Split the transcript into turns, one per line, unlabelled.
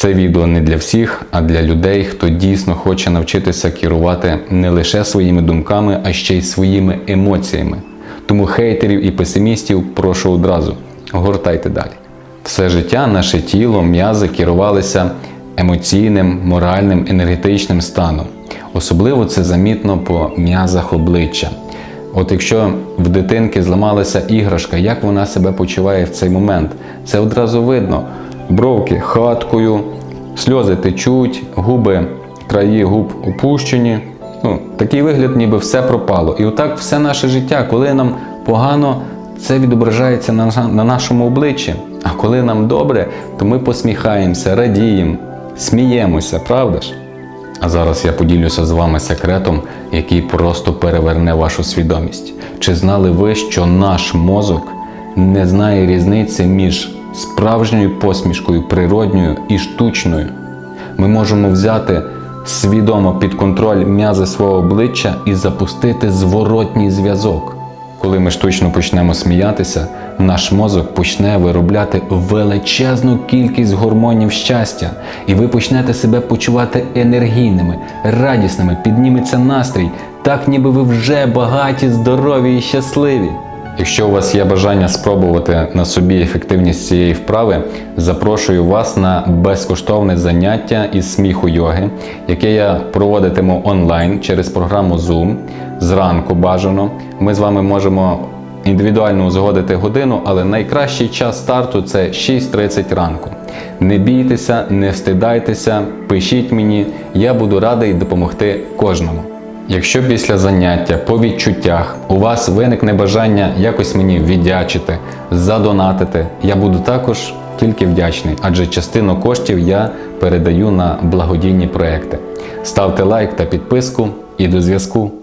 Це відео не для всіх, а для людей, хто дійсно хоче навчитися керувати не лише своїми думками, а ще й своїми емоціями. Тому хейтерів і песимістів прошу одразу гортайте далі. Все життя наше тіло, м'язи керувалися емоційним, моральним, енергетичним станом. Особливо це замітно по м'язах обличчя. От якщо в дитинки зламалася іграшка, як вона себе почуває в цей момент, це одразу видно. Бровки хаткою, сльози течуть, губи, краї губ опущені. Ну, такий вигляд, ніби все пропало. І отак все наше життя, коли нам погано, це відображається на, на нашому обличчі. А коли нам добре, то ми посміхаємося, радіємо, сміємося, правда ж? А зараз я поділюся з вами секретом, який просто переверне вашу свідомість. Чи знали ви, що наш мозок не знає різниці між справжньою посмішкою, природньою і штучною? Ми можемо взяти свідомо під контроль м'язи свого обличчя і запустити зворотній зв'язок. Коли ми штучно почнемо сміятися, наш мозок почне виробляти величезну кількість гормонів щастя, і ви почнете себе почувати енергійними, радісними, підніметься настрій, так ніби ви вже багаті, здорові і щасливі. Якщо у вас є бажання спробувати на собі ефективність цієї вправи, запрошую вас на безкоштовне заняття із сміху йоги, яке я проводитиму онлайн через програму Zoom. Зранку бажано. Ми з вами можемо індивідуально узгодити годину, але найкращий час старту це 6.30 ранку. Не бійтеся, не встидайтеся, пишіть мені, я буду радий допомогти кожному. Якщо після заняття по відчуттях у вас виникне бажання якось мені віддячити, задонатити, я буду також тільки вдячний, адже частину коштів я передаю на благодійні проекти. Ставте лайк та підписку і до зв'язку.